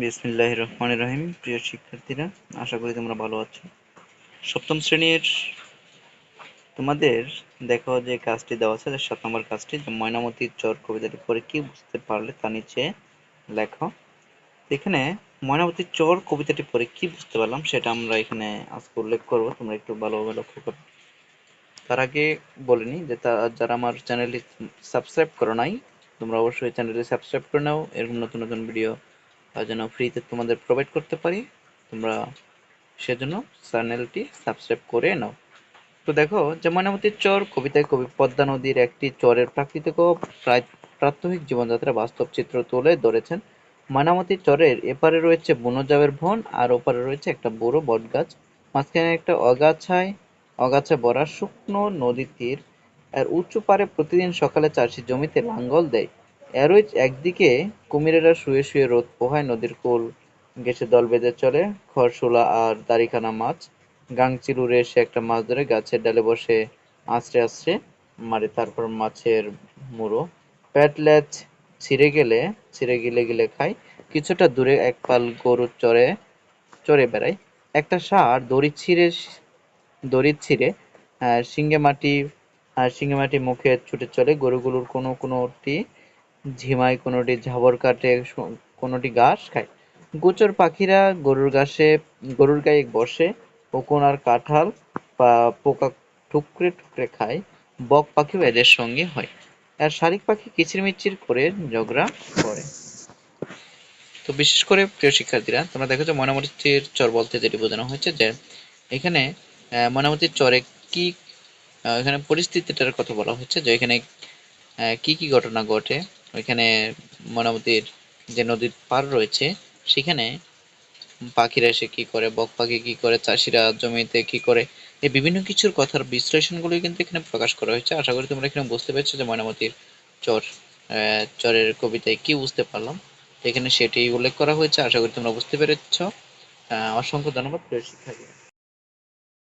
বিসমিল্লাহ রহমান রহিম। প্রিয় শিক্ষার্থীরা, আশা করি তোমরা ভালো আছো। সপ্তম শ্রেণির তোমাদের দেখো যে কাজটি দেওয়া আছে, সাত নম্বর কাজটি, যে ময়নামতি চর কবিতাটি পড়ে কি বুঝতে পারলে তা নিচে লেখো। এখানে ময়নামতি চর কবিতাটি পড়ে কি বুঝতে পারলাম, সেটা আমরা এখানে আজকে উল্লেখ করব। তোমরা একটু ভালোভাবে লক্ষ্য করো। তার আগে বলিনি যে যারা আমার চ্যানেলটি সাবস্ক্রাইব করো নাই, তোমরা অবশ্যই চ্যানেলটি সাবস্ক্রাইব করে নাও। এরকম নতুন নতুন ভিডিও যেন ফ্রিতে তোমাদের প্রোভাইড করতে পারি। তোমরা সেজন্য চ্যানেলটি সাবস্ক্রাইব করে নাও। তো দেখো যে ময়নামতির চর কবিতায় কবি পদ্মা নদীর একটি চরের প্রাকৃতিক ও প্রাত্যহিক জীবনযাত্রা বাস্তব চিত্র তুলে ধরেছেন। ময়নামতি চরের এপারে রয়েছে বনজাবের বন, আর ওপারে রয়েছে একটা বড় বটগাছ। মাঝখানে একটা অগাছায়, অগাছা ভরা শুকনো নদী তীর। আর উঁচু পারে প্রতিদিন সকালে চাষি জমিতে লাঙ্গল দেয়। এরই একদিকে কুমিরেরা শুয়ে শুয়ে রোদ পোহায় নদীর কোল ঘেঁষে দল বেঁধে চলে খরশোলা আর দাড়িখানা মাছ। গাংচিল উড়ে এসে একটা মাছ ধরে গাছের ডালে বসে আছড়ে আছড়ে মারে তারপর মাছের মুড়ো। প্যাট ল্যাচ ছিঁড়ে গেলে ছিঁড়ে গিলে গিলে খায়। কিছুটা দূরে এক পাল গরু চড়ে চড়ে বেড়ায়। একটা ষাঁড় দড়ি ছিঁড়ে দড়ি ছিঁড়ে আহ, শিঙে মাটি আর শিঙে মাটি মুখে ছুটে চলে। গরুগুলোর কোনো কোনোটি ঝিমায় কোনোটি ঝাবর কাটে কোনোটি ঘাস খায়। গোচর পাখিরা গরুর ঘাসে, গরুর গায়ে বসে উকুন আর কাঁঠাল বা পোকা ঠুকরে ঠুকরে খায়। বক পাখিও এদের সঙ্গে হয়। আর শালিক পাখি কিচিরমিচির করে ঝগড়া করে। তো বিশেষ করে প্রিয় শিক্ষার্থীরা, তোমরা দেখো যে ময়নামতির চর বলতে যেটি বোঝানো হয়েছে যে, এখানে ময়নামতির চরে কি এখানে পরিস্থিতিটার কথা বলা হচ্ছে যে, এখানে কি কি ঘটনা ঘটে ওইখানে ময়নামতির যে নদীর পার রয়েছে, সেখানে পাখিরা এসে কি করে, বক পাখি কি করে, চাষিরা জমিতে কি করে, এই বিভিন্ন কিছুর কথার বিশ্লেষণগুলোই কিন্তু এখানে প্রকাশ করা হয়েছে। আশা করি তোমরা এখানে বুঝতে পেরেছ যে ময়নামতির চর চরের কবিতায় কি বুঝতে পারলাম। এখানে সেটি উল্লেখ করা হয়েছে। আশা করি তোমরা বুঝতে পেরেছ। অসংখ্য ধন্যবাদ প্রিয় শিক্ষার্থী